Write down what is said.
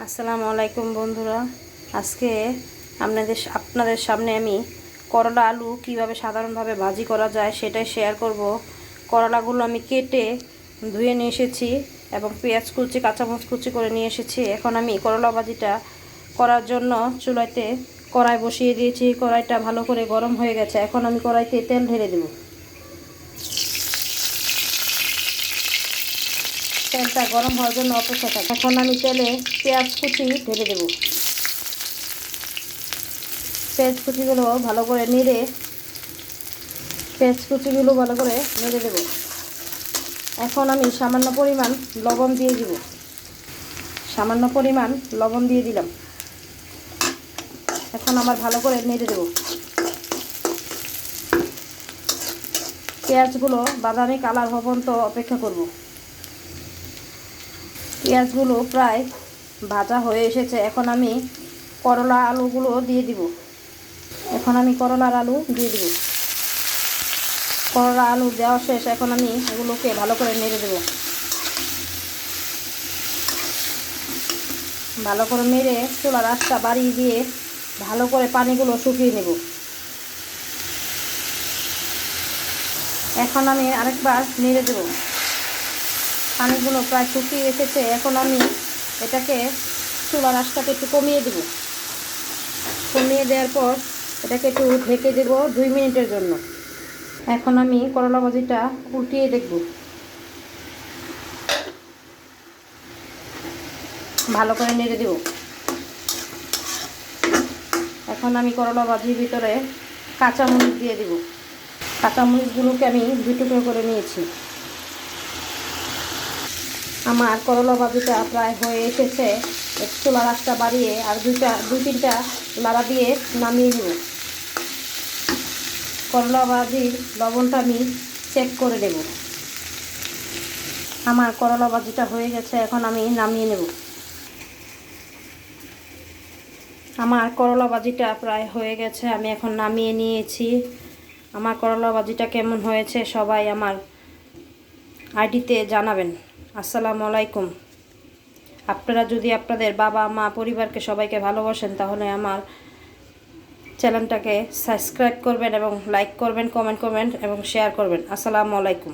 আসসালামু আলাইকুম বন্ধুরা। আজকে আপনাদের আপনাদের সামনে আমি করলা আলু কীভাবে সাধারণভাবে ভাজি করা যায় সেটাই শেয়ার করব। করলাগুলো আমি কেটে ধুয়ে নিয়ে এসেছি এবং পেঁয়াজ কুচি, কাঁচামরিচ কুচি করে নিয়ে এসেছি। এখন আমি করলা ভাজিটা করার জন্য চুলাইতে কড়াই বসিয়ে দিয়েছি। কড়াইটা ভালো করে গরম হয়ে গেছে। এখন আমি কড়াইতে তেল ঢেলে দেবো। তেলটা গরম হওয়ার জন্য অপেক্ষা থাকে। এখন আমি তেলে পেঁয়াজ কুচি ঢেলে দেব। পেঁয়াজ কুচিগুলো ভালো করে নেড়ে, পেঁয়াজ কুচিগুলো ভালো করে নেড়ে দেব। এখন আমি সামান্য পরিমাণ লবণ দিয়ে দিব। সামান্য পরিমাণ লবণ দিয়ে দিলাম। এখন আমার ভালো করে নেড়ে দেব। পেঁয়াজগুলো বাদামি কালার হওয়া পর্যন্ত অপেক্ষা করব। পেঁয়াজগুলো প্রায় ভাজা হয়ে এসেছে। এখন আমি করলা আলুগুলো দিয়ে দিব। এখন আমি করলার আলু দিয়ে দিব। করলা আলু দেওয়া শেষ। এখন আমি এগুলোকে ভালো করে নেড়ে দেব। ভালো করে নেড়ে চুলার আঁচটা বাড়িয়ে দিয়ে ভালো করে পানিগুলো শুকিয়ে নেব। এখন আমি আরেকবার নেড়ে দেবো। পানিগুলো প্রায় শুকিয়ে এসেছে, এখন আমি এটাকে চুলার আঁচটাকে একটু কমিয়ে দেব। কমিয়ে দেওয়ার পর এটাকে একটু ঢেকে দেব দুই মিনিটের জন্য। এখন আমি করলা ভাজিটা উল্টিয়ে দেখব। ভালো করে নেড়ে দেব। এখন আমি করলা ভাজির ভিতরে কাঁচামরিচ দিয়ে দেব। কাঁচামরিচগুলোকে আমি দুই করে নিয়েছি। আমার করলা ভাজিটা প্রায় হয়ে এসেছে। একটু রাসটা বাড়িয়ে আর দুইটা, দুই তিনটা লাড়া দিয়ে নামিয়ে নেব। করলা ভাজির লবণটা আমি চেক করে নেব। আমার করলা ভাজিটা হয়ে গেছে, এখন আমি নামিয়ে নেব। আমার করলা ভাজিটা প্রায় হয়ে গেছে, আমি এখন নামিয়ে নিয়েছি। আমার করলা ভাজিটা কেমন হয়েছে সবাই আমার আইডিতে জানাবেন। আসসালামু আলাইকুম। আপনারা যদি আপনাদের বাবা, মা, পরিবারকে সবাইকে ভালোবাসেন, তাহলে আমার চ্যানেলটাকে সাবস্ক্রাইব করবেন এবং লাইক করবেন, কমেন্ট করবেন এবং শেয়ার করবেন। আসসালামু আলাইকুম।